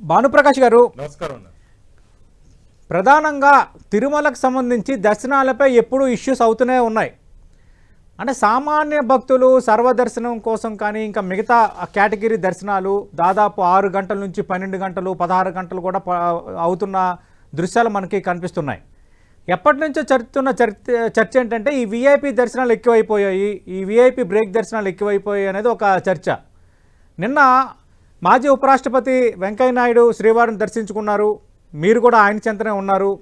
భానుప్రకాష్ గారు నమస్కారం ప్రధానంగా తిరుమలకు సంబంధించి దర్శనాలపై ఎప్పుడూ ఇష్యూస్ అవుతూనే ఉన్నాయి. అంటే సామాన్య భక్తులు సర్వదర్శనం కోసం కానీ ఇంకా మిగతా కేటగిరీ దర్శనాలు దాదాపు ఆరు గంటల నుంచి పన్నెండు గంటలు పదహారు గంటలు కూడా అవుతున్న దృశ్యాలు మనకి కనిపిస్తున్నాయి. ఎప్పటి నుంచో చర్చుతున్న చర్చ చర్చ ఏంటంటే ఈ విఐపి దర్శనాలు ఎక్కువైపోయాయి ఈ విఐపి బ్రేక్ దర్శనాలు ఎక్కువైపోయాయి అనేది ఒక చర్చ. నిన్న మాజీ ఉపరాష్ట్రపతి వెంకయ్యనాయుడు శ్రీవారిని దర్శించుకున్నారు. మీరు కూడా ఆయన చెంతనే ఉన్నారు.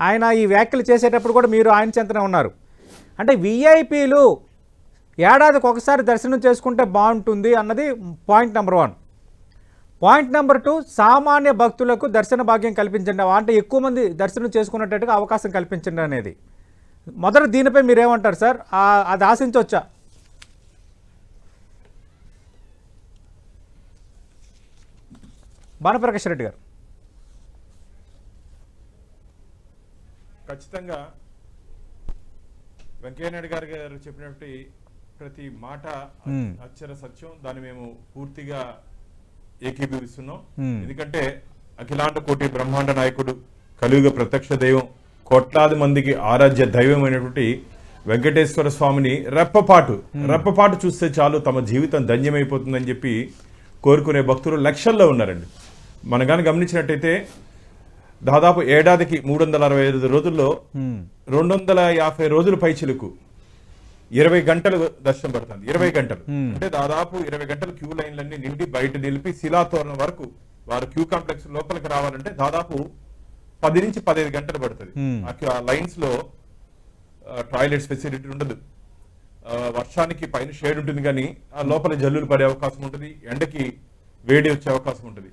ఆయన ఈ వ్యాఖ్యలు చేసేటప్పుడు కూడా మీరు ఆయన చెంతనే ఉన్నారు. అంటే విఐపీలు ఏడాదికి ఒకసారి దర్శనం చేసుకుంటే బాగుంటుంది అన్నది point number one. Point number two సామాన్య భక్తులకు దర్శన భాగ్యం కల్పించండి. అంటే ఎక్కువ మంది దర్శనం చేసుకునేటట్టుగా అవకాశం కల్పించండి అనేది. మొదట దీనిపై మీరేమంటారు సార్? అది ఆశించవచ్చా? భానుప్రకాష్ రెడ్డి గారు. ఖచ్చితంగా వెంకయ్యనాయుడు గారు గారు చెప్పినట్టు ప్రతి మాట. అక్షర సత్యం. దాన్ని మేము పూర్తిగా ఏకీభవిస్తున్నాం. ఎందుకంటే అఖిలాండ కోటి బ్రహ్మాండ నాయకుడు కలియుగ ప్రత్యక్ష దైవం కోట్లాది మందికి ఆరాధ్య దైవమైనటువంటి వెంకటేశ్వర స్వామిని రెప్పపాటు రెప్పపాటు చూస్తే చాలు తమ జీవితం ధన్యమైపోతుందని చెప్పి కోరుకునే భక్తులు లక్షల్లో ఉన్నారండి. మనం కానీ గమనించినట్టయితే దాదాపు ఏడాదికి మూడు వందల అరవై ఐదు రోజుల్లో. రెండు వందల యాభై రోజుల పైచిలకు ఇరవై గంటలు దర్శనం పడుతుంది. ఇరవై గంటలు. అంటే దాదాపు ఇరవై గంటలు క్యూ లైన్లన్నీ నిండి బయట నిలిపి శిలాతోరణం వరకు వారు క్యూ కాంప్లెక్స్ లోపలికి రావాలంటే దాదాపు పది నుంచి పదిహేను గంటలు పడుతుంది. ఆ లైన్స్లో టాయిలెట్స్ ఫెసిలిటీ ఉండదు. వర్షానికి పైన షేడ్ ఉంటుంది కానీ ఆ లోపల జల్లులు పడే అవకాశం ఉంటుంది. ఎండకి వేడి వచ్చే అవకాశం ఉంటుంది.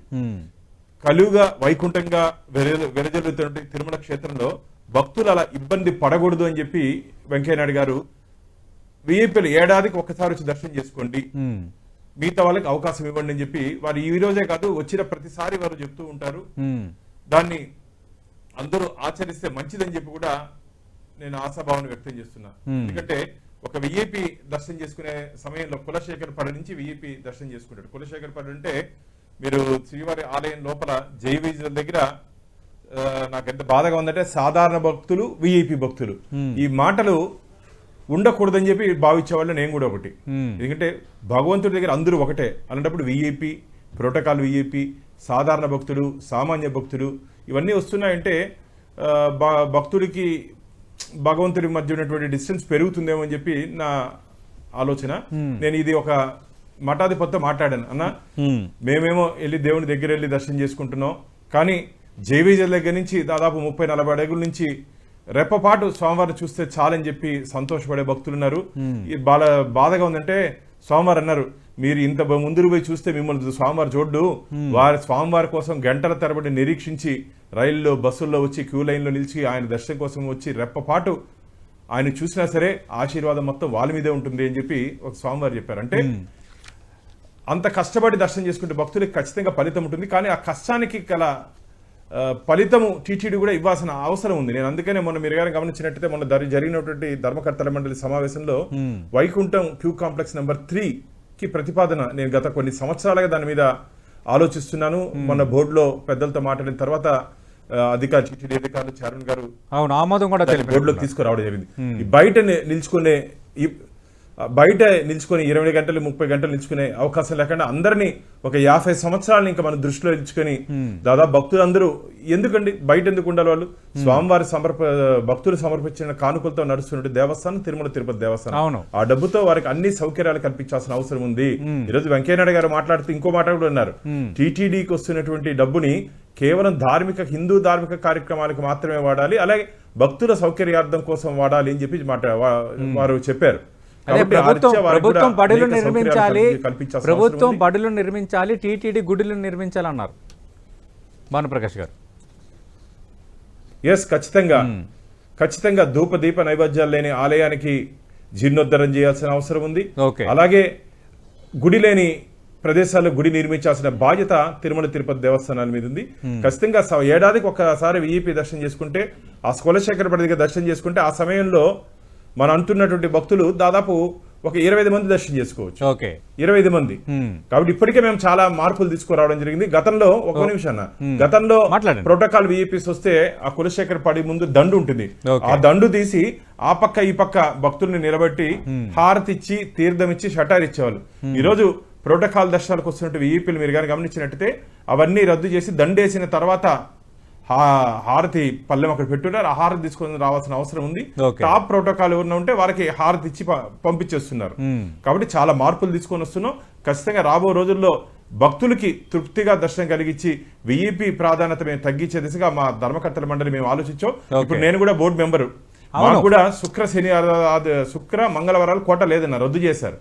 కలుగా వైకుంఠంగా వెర- వెరజల్లుతున్న తిరుమల క్షేత్రంలో భక్తులు అలా ఇబ్బంది పడకూడదు అని చెప్పి వెంకయ్యనాయుడు గారు విఐపీలు ఏడాదికి ఒక్కసారి వచ్చి దర్శనం చేసుకోండి. మిగతా వాళ్ళకి అవకాశం ఇవ్వండి అని చెప్పి వారు ఈ రోజే కాదు వచ్చిన ప్రతిసారి వారు చెప్తూ ఉంటారు. దాన్ని అందరూ ఆచరిస్తే మంచిదని చెప్పి కూడా నేను ఆశాభావాన్ని వ్యక్తం చేస్తున్నా. ఎందుకంటే ఒక విఐపి దర్శనం చేసుకునే సమయంలో కులశేఖర్ పడ నుంచి విఐపి దర్శనం చేసుకుంటాడు కులశేఖర్ పడ అంటే మీరు శ్రీవారి ఆలయం లోపల జైవీజుల దగ్గర నాకు ఎంత బాధగా ఉందంటే సాధారణ భక్తులు విఐపి భక్తులు. ఈ మాటలు ఉండకూడదని చెప్పి భావించేవాళ్ళు నేను కూడా ఒకటి. ఎందుకంటే భగవంతుడి దగ్గర అందరూ ఒకటే. అలాంటప్పుడు విఐపి ప్రోటోకాల్ విఐపి సాధారణ భక్తుడు సామాన్య భక్తుడు ఇవన్నీ వస్తున్నాయంటే భక్తుడికి భగవంతుడి మధ్య ఉన్నటువంటి డిస్టెన్స్ పెరుగుతుందేమో అని చెప్పి నా ఆలోచన. నేను ఇది ఒక మఠాధిపతితో మాట్లాడాను. అన్న మ్మ్. మేమేమో వెళ్ళి దేవుని దగ్గర వెళ్ళి దర్శనం చేసుకుంటున్నాం. కానీ జేవీజల్ దగ్గర నుంచి దాదాపు ముప్పై నలభై అడుగుల నుంచి రెప్పపాటు స్వామివారిని చూస్తే చాలని చెప్పి సంతోషపడే భక్తులు ఉన్నారు. బాల బాధగా ఉందంటే స్వామివారు అన్నారు మీరు ఇంత ముందుకు పోయి చూస్తే మిమ్మల్ని స్వామివారు చూడ్డు. వారి స్వామివారి కోసం గంటల తరబడి నిరీక్షించి రైల్లో బస్సుల్లో వచ్చి క్యూ లైన్లో నిలిచి ఆయన దర్శనం కోసం వచ్చి రెప్పపాటు ఆయన చూసినా సరే ఆశీర్వాదం మొత్తం వాళ్ళ మీదే ఉంటుంది అని చెప్పి ఒక స్వామివారు చెప్పారు. అంటే అంత కష్టపడి దర్శనం చేసుకుంటే భక్తులకి ఖచ్చితంగా ఫలితం ఉంటుంది. కానీ ఆ కష్టానికి గల ఫలితము టీటీడీ కూడా ఇవ్వాల్సిన అవసరం ఉంది. నేను అందుకనే మొన్న మీరు గారు గమనించినట్టయితే మొన్న జరిగినటువంటి ధర్మకర్తల మండలి సమావేశంలో Vaikuntham queue complex number three కి ప్రతిపాదన నేను గత కొన్ని సంవత్సరాలుగా దాని మీద ఆలోచిస్తున్నాను. మొన్న బోర్డులో పెద్దలతో మాట్లాడిన తర్వాత ఆ, అధికారి టీటీడీ అధికారులు చరణ్ గారు అవును ఆమోదం కూడా బోర్డులోకి తీసుకురావడం జరిగింది. బయట నిల్చుకునే బయట నిల్చుకొని ఇరవై గంటలు ముప్పై గంటలు నిల్చుకునే అవకాశం లేకుండా అందరినీ ఒక యాభై సంవత్సరాలను ఇంకా మన దృష్టిలో నిల్చుకొని దాదాపు భక్తులందరూ ఎందుకండి బయట ఎందుకు ఉండాలి వాళ్ళు? స్వామివారి సమర్ప భక్తులు సమర్పించిన కానుకలతో నడుస్తున్న దేవస్థానం తిరుమల తిరుపతి దేవస్థానం. అవును. ఆ డబ్బుతో వారికి అన్ని సౌకర్యాలు కల్పించాల్సిన అవసరం ఉంది. ఈరోజు వెంకయ్యనాయుడు గారు మాట్లాడుతూ ఇంకో మాట కూడా ఉన్నారు టీటీడీకి వస్తున్నటువంటి డబ్బుని కేవలం ధార్మిక హిందూ ధార్మిక కార్యక్రమాలకు మాత్రమే వాడాలి అలాగే భక్తుల సౌకర్యార్థం కోసం వాడాలి అని చెప్పి మాట వారు చెప్పారు. అదే ప్రభుత్వం ప్రభుత్వం బడులు నిర్మించాలి ప్రభుత్వం. బడులు నిర్మించాలి టీటీడీ గుడులు నిర్మించాలన్నారు. భానుప్రకాష్ గారు. ఎస్ ఖచ్చితంగా. ఖచ్చితంగా ధూప దీప నైవేద్యాలు లేని ఆలయానికి జీర్ణోద్ధరణ చేయాల్సిన అవసరం ఉంది. అలాగే గుడి లేని ప్రదేశాల్లో గుడి నిర్మించాల్సిన బాధ్యత తిరుమల తిరుపతి దేవస్థానాల మీద ఉంది. ఖచ్చితంగా స- ఏడాదికి ఒకసారి విఈపి దర్శనం చేసుకుంటే ఆ కులశేఖర పడి దగ్గర దర్శనం చేసుకుంటే ఆ సమయంలో మనం అంటున్నటువంటి భక్తులు దాదాపు ఒక ఇరవై ఐదు మంది దర్శనం చేసుకోవచ్చు. ఓకే. ఇరవై ఐదు మంది. Hmm. కాబట్టి ఇప్పటికే మేము చాలా మార్పులు తీసుకురావడం జరిగింది. గతంలో ఒక నిమిషం అన్న. గతంలో మాట్లాడండి. ప్రోటోకాల్ విఐపీస్ వస్తే ఆ కులశేఖర్ పడి ముందు దండు ఉంటుంది. ఆ దండు తీసి ఆ పక్క ఈ పక్క భక్తుల్ని నిలబెట్టి హారతి ఇచ్చి తీర్థం ఇచ్చి షటార్ ఇచ్చేవాళ్ళు. ఈ రోజు ప్రోటోకాల్ దర్శనాలకు వస్తున్నట్టు విఐపీలు మీరు కానీ గమనించినట్టయితే అవన్నీ రద్దు చేసి దండేసిన తర్వాత హారతి పల్లెం అక్కడ పెట్టున్నారు ఆ హారతి తీసుకొని రావాల్సిన అవసరం ఉంది. టాప్ ప్రోటోకాల్ ఎవరైనా ఉంటే వారికి హారతి ఇచ్చి పంపించేస్తున్నారు. కాబట్టి చాలా మార్పులు తీసుకొని వస్తున్నాం. ఖచ్చితంగా రాబో రోజుల్లో భక్తులకి తృప్తిగా దర్శనం కలిగించి విఈపి ప్రాధాన్యత మేము తగ్గించే దిశగా మా ధర్మకర్తల మండలి మేము ఆలోచించాం. ఇప్పుడు నేను కూడా బోర్డు మెంబరు. మాకు కూడా శుక్ర శని శుక్ర మంగళవారాలు కోట లేదన్న రద్దు చేశారు.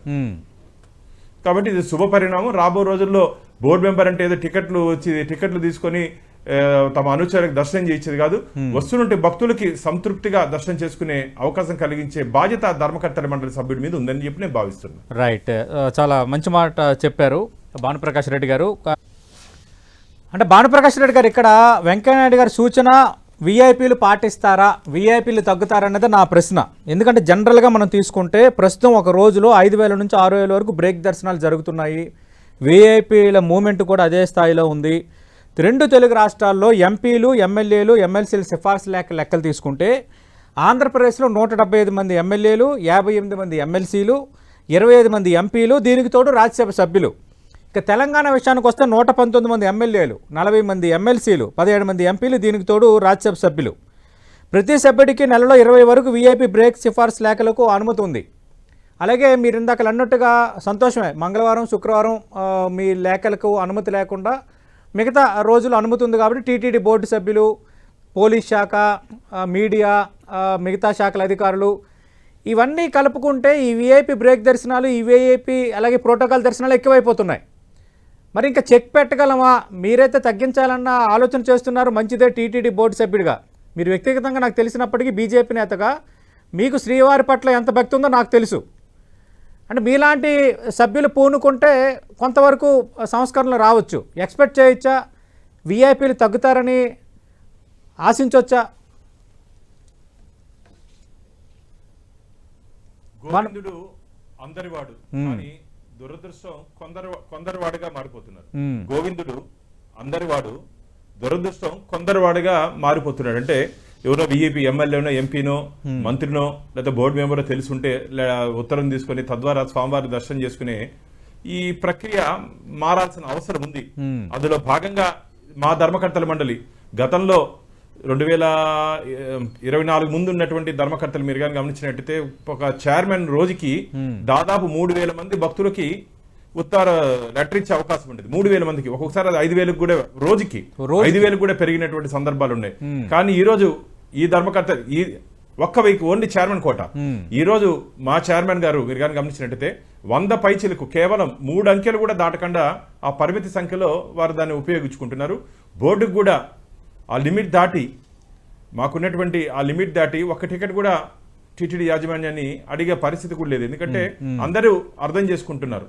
కాబట్టి ఇది శుభ పరిణామం. రాబో రోజుల్లో బోర్డు మెంబర్ అంటే ఏదో టికెట్లు వచ్చి టికెట్లు తీసుకొని తమ అనుచరులకు దర్శనం చేయించేది కాదు. వస్తున్నట్టు భక్తులకి సంతృప్తిగా దర్శనం చేసుకునే అవకాశం కలిగించే బాధ్యత ధర్మకర్తల మండలి సభ్యుడి మీద ఉందని చెప్పి నేను భావిస్తున్నాను. రైట్. చాలా మంచి మాట చెప్పారు భానుప్రకాష్ రెడ్డి గారు. అంటే భానుప్రకాష్ రెడ్డి గారు ఇక్కడ వెంకయ్యనాయుడు గారి సూచన విఐపీలు పాటిస్తారా విఐపీలు తగ్గుతారా అన్నది నా ప్రశ్న. ఎందుకంటే జనరల్గా మనం తీసుకుంటే ప్రస్తుతం ఒక రోజులో ఐదు వేల నుంచి ఆరు వేల వరకు బ్రేక్ దర్శనాలు జరుగుతున్నాయి. విఐపీల మూమెంట్ కూడా అదే స్థాయిలో ఉంది. రెండు తెలుగు రాష్ట్రాల్లో ఎంపీలు ఎమ్మెల్యేలు ఎమ్మెల్సీల సిఫార్సు లేక లెక్కలు తీసుకుంటే ఆంధ్రప్రదేశ్లో నూట డెబ్బై ఐదు మంది ఎమ్మెల్యేలు యాభై ఎనిమిది మంది ఎమ్మెల్సీలు ఇరవై ఐదు మంది ఎంపీలు దీనికి తోడు రాజ్యసభ సభ్యులు. ఇక తెలంగాణ విషయానికి వస్తే నూట పంతొమ్మిది మంది ఎమ్మెల్యేలు నలభై మంది ఎమ్మెల్సీలు పదిహేడు మంది ఎంపీలు దీనికి తోడు రాజ్యసభ సభ్యులు. ప్రతి సభ్యుడికి నెలలో ఇరవై వరకు వీఐపీ బ్రేక్ సిఫార్సు లేఖలకు అనుమతి ఉంది. అలాగే మీరు ఇందాక అన్నట్టుగా సంతోషమే. మంగళవారం శుక్రవారం మీ లేఖలకు అనుమతి లేకుండా మిగతా రోజులు అనుమతి ఉంది కాబట్టి టీటీడీ బోర్డు సభ్యులు పోలీస్ శాఖ మీడియా మిగతా శాఖల అధికారులు ఇవన్నీ కలుపుకుంటే ఈ విఐపి బ్రేక్ దర్శనాలు ఈ విఐపి అలాగే ప్రోటోకాల్ దర్శనాలు ఎక్కువైపోతున్నాయి. మరి ఇంకా చెక్ పెట్టగలమా? మీరైతే తగ్గించాలన్న ఆలోచన చేస్తున్నారు మంచిదే టీటీడీ బోర్డు సభ్యుడిగా. మీరు వ్యక్తిగతంగా నాకు తెలిసినప్పటికీ బీజేపీ నేతగా మీకు శ్రీవారి పట్ల ఎంత భక్తి ఉందో నాకు తెలుసు. అంటే మీలాంటి సభ్యులు పూనుకుంటే కొంతవరకు సంస్కరణలు రావచ్చు. ఎక్స్పెక్ట్ చేయొచ్చా? విఐపీలు తగ్గుతారని ఆశించవచ్చా గోవిందుడు అందరివాడు కానీ దురదృష్టం కొందరు కొందరు వాడుగా మారిపోతున్నారు. గోవిందుడు అందరివాడు దురదృష్టం కొందరు వాడుగా మారిపోతున్నాడు. అంటే ఎవరో విఏపీ ఎమ్మెల్యేనో ఎంపీనో మంత్రినో లేదా బోర్డు మెంబరో తెలుసుంటే ఉత్తరం తీసుకొని తద్వారా స్వామివారి దర్శనం చేసుకునే ఈ ప్రక్రియ మారాల్సిన అవసరం ఉంది. అందులో భాగంగా మా ధర్మకర్తల మండలి గతంలో రెండు వేల ఇరవై నాలుగు ముందు ఉన్నటువంటి ధర్మకర్తలు మీరు కానీ గమనించినట్టయితే ఒక చైర్మన్ రోజుకి దాదాపు మూడు వేల మంది భక్తులకి ఉత్తర లెటర్ ఇచ్చే అవకాశం ఉండేది. మూడు వేల మందికి. ఒక్కొక్కసారి అది ఐదు వేలకు కూడా రోజుకి రోజుకి. ఐదు వేలకు కూడా పెరిగినటువంటి సందర్భాలు ఉన్నాయి. కానీ ఈ రోజు ఈ ధర్మకర్త ఈ ఒక్క వెయ్యి ఓన్లీ చైర్మన్ కోట ఈ రోజు మా చైర్మన్ గారు మీరు కానీ గమనించినట్టయితే వంద పైచీలకు కేవలం మూడు అంకెలు కూడా దాటకుండా ఆ పరిమితి సంఖ్యలో వారు దాన్ని ఉపయోగించుకుంటున్నారు. బోర్డుకు కూడా ఆ లిమిట్ దాటి మాకున్నటువంటి ఆ లిమిట్ దాటి ఒక్క టికెట్ కూడా టిటిడి యాజమాన్యాన్ని అడిగే పరిస్థితి కూడా లేదు. ఎందుకంటే అందరూ అర్థం చేసుకుంటున్నారు.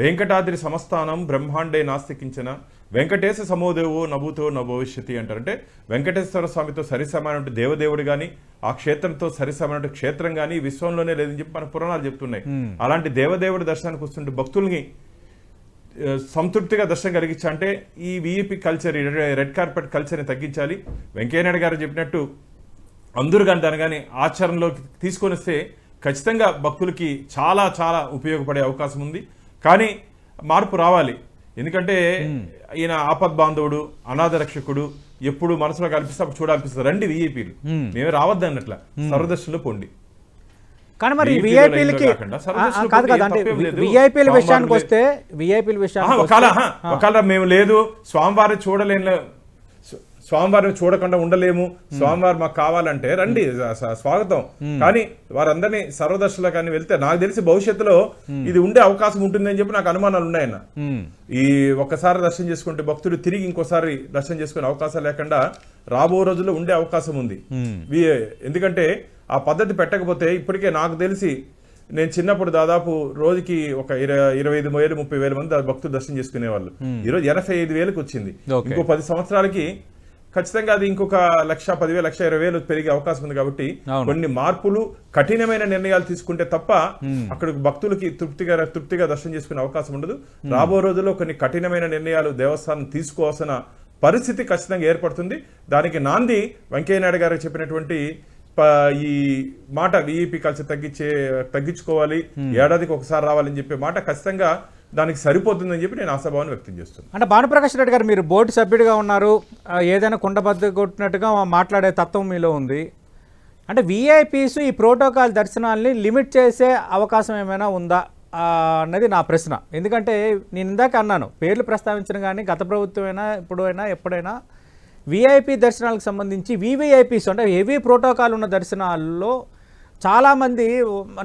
వెంకటాద్రి సమస్థానం బ్రహ్మాండే నాస్తికించిన వెంకటేశ సమోదేవో నభూతో నభవిష్యతి అంటారంటే వెంకటేశ్వర స్వామితో సరిసమాన దేవదేవుడు గాని ఆ క్షేత్రంతో సరిసమాన క్షేత్రం గాని విశ్వంలోనే లేదని చెప్పి మన పురాణాలు చెప్తున్నాయి. అలాంటి దేవదేవుడి దర్శనానికి వస్తుంటే భక్తుల్ని సంతృప్తిగా దర్శనం కలిగించా అంటే ఈ విఈపి కల్చర్ రెడ్ కార్పెట్ కల్చర్ని తగ్గించాలి. వెంకయ్యనాయుడు గారు చెప్పినట్టు అందరూ కానీ దాని కానీ ఆచరణలోకి తీసుకొని వస్తే ఖచ్చితంగా భక్తులకి చాలా చాలా ఉపయోగపడే అవకాశం ఉంది. కానీ మార్పు రావాలి. ఎందుకంటే ఈయన ఆపద్ బాంధవుడు అనాథ రక్షకుడు ఎప్పుడు మనసులో కల్పిస్తే అప్పుడు చూడాలనిపిస్తుంది రండి విఐపీలు మేమే. రావద్దు అన్నట్ల. సర్వదర్శనంలో పొండి. కానీ మరి విఐపీలకి కాదు కాదు అంటే. విఐపీల స్వామివారి విషయానికి వస్తే విఐపీల విషయానికి ఒకవేళ మేము లేదు స్వామివారిని చూడలేని స్వామివారిని చూడకుండా ఉండలేము. స్వామివారు మాకు కావాలంటే రండి స్వాగతం. కానీ వారందరినీ సర్వదర్శలో కానీ వెళ్తే నాకు తెలిసి భవిష్యత్తులో ఇది ఉండే అవకాశం ఉంటుందని చెప్పి నాకు అనుమానాలు ఉన్నాయన్న. ఈ ఒక్కసారి దర్శనం చేసుకుంటే భక్తులు తిరిగి ఇంకోసారి దర్శనం చేసుకునే అవకాశం లేకుండా రాబో రోజుల్లో ఉండే అవకాశం ఉంది. ఎందుకంటే ఆ పద్ధతి పెట్టకపోతే ఇప్పటికే నాకు తెలిసి నేను చిన్నప్పుడు దాదాపు రోజుకి ఒక ఇరవై ఇరవై ఐదు వేలు ముప్పై వేల మంది భక్తులు దర్శనం చేసుకునేవాళ్ళు. ఈరోజు ఎనభై ఐదు వేలకు వచ్చింది. ఇంకో పది సంవత్సరాలకి ఖచ్చితంగా అది ఇంకొక లక్ష పదివేలు లక్ష ఇరవై వేలు పెరిగే అవకాశం ఉంది కాబట్టి. కొన్ని మార్పులు కఠినమైన నిర్ణయాలు తీసుకుంటే తప్ప అక్కడ భక్తులకి తృప్తిగా తృప్తిగా దర్శనం చేసుకునే అవకాశం ఉండదు. రాబో రోజుల్లో కొన్ని కఠినమైన నిర్ణయాలు దేవస్థానం తీసుకోవాల్సిన పరిస్థితి ఖచ్చితంగా ఏర్పడుతుంది. దానికి నాంది వెంకయ్యనాయుడు గారు చెప్పినటువంటి ఈ మాట విఈపి కల్చర్ తగ్గించే తగ్గించుకోవాలి. ఏడాదికి ఒకసారి రావాలని చెప్పే మాట ఖచ్చితంగా దానికి సరిపోతుందని చెప్పి నేను ఆశాభావాన్ని వ్యక్తం చేస్తున్నాను. అంటే భానుప్రకాష్ రెడ్డి గారు మీరు బోర్డు సభ్యుడిగా ఉన్నారు. ఏదైనా కుండబద్ద కొట్టినట్టుగా మాట్లాడే తత్వం మీలో ఉంది. అంటే విఐపీస్ ఈ ప్రోటోకాల్ దర్శనాల్ని లిమిట్ చేసే అవకాశం ఏమైనా ఉందా? అన్నది నా ప్రశ్న. ఎందుకంటే నేను ఇందాక అన్నాను పేర్లు ప్రస్తావించిన కానీ గత ప్రభుత్వమైనా ఇప్పుడైనా ఎప్పుడైనా విఐపి దర్శనాలకు సంబంధించి వివిఐపీస్ అంటే హెవీ ప్రోటోకాల్ ఉన్న దర్శనాల్లో చాలామంది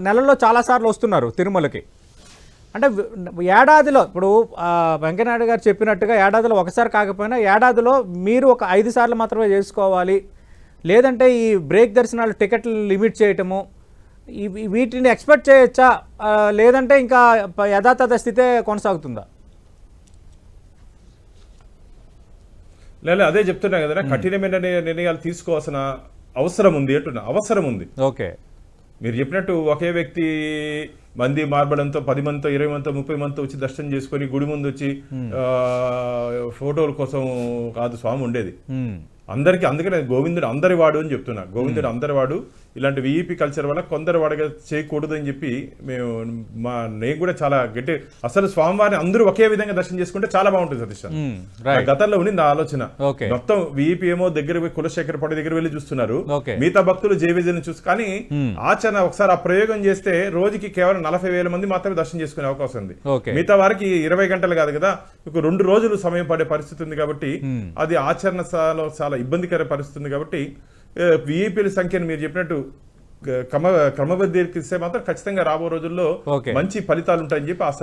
నెలలో చాలాసార్లు వస్తున్నారు తిరుమలకి. అంటే ఏడాదిలో ఇప్పుడు వెంకయ్యనాయుడు గారు చెప్పినట్టుగా ఏడాదిలో ఒకసారి కాకపోయినా ఏడాదిలో మీరు ఒక ఐదు సార్లు మాత్రమే చేసుకోవాలి. లేదంటే ఈ బ్రేక్ దర్శనాలు టికెట్లు లిమిట్ చేయటము వీటిని ఎక్స్పెక్ట్ చేయొచ్చా? లేదంటే ఇంకా యథాతథ స్థితే కొనసాగుతుందా? లేదా అదే చెప్తున్నా కదా కఠినమైన నిర్ణ- నిర్ణయాలు తీసుకోవాల్సిన అవసరం ఉంది అంటున్నా అవసరం ఉంది. ఓకే. మీరు చెప్పినట్టు ఒకే వ్యక్తి మంది మార్బడంతో పది మందితో ఇరవై మందితో ముప్పై మందితో వచ్చి దర్శనం చేసుకొని గుడి ముందు వచ్చి ఆ, ఫోటోల కోసం కాదు స్వామి ఉండేది. అందరికి అందుకనే గోవిందుడు అందరి వాడు అని చెప్తున్నా. గోవిందుడు అందరి వాడు ఇలాంటి విఈపి కల్చర్ వల్ల కొందరు వాడుగా చేయకూడదు అని చెప్పి మేము మా నేను కూడా చాలా గట్టి అసలు స్వామివారిని అందరూ ఒకే విధంగా దర్శనం చేసుకుంటే చాలా బాగుంటుంది సతీష్. నా గతంలో ఉండింది ఆ ఆలోచన. మొత్తం విఈపి ఏమో దగ్గర కులశేఖర పడి దగ్గర వెళ్ళి చూస్తున్నారు. మిగతా భక్తులు జేవిజన్ చూసి కానీ ఆచరణ ఒకసారి ఆ ప్రయోగం చేస్తే రోజుకి కేవలం నలభై వేల మంది మాత్రమే దర్శనం చేసుకునే అవకాశం ఉంది. మిగతా వారికి ఇరవై గంటలు కాదు కదా ఒక రెండు రోజులు సమయం పడే పరిస్థితి ఉంది కాబట్టి అది ఆచరణ చాలా ఇబ్బందికర పరిస్థితి ఉంది కాబట్టి విఐపీల సంఖ్యను మీరు చెప్పినట్టు క్రమ క్రమబద్ధీకరిస్తే మాత్రం ఖచ్చితంగా రాబో రోజుల్లో. మంచి ఫలితాలు ఉంటాయని చెప్పి ఆశ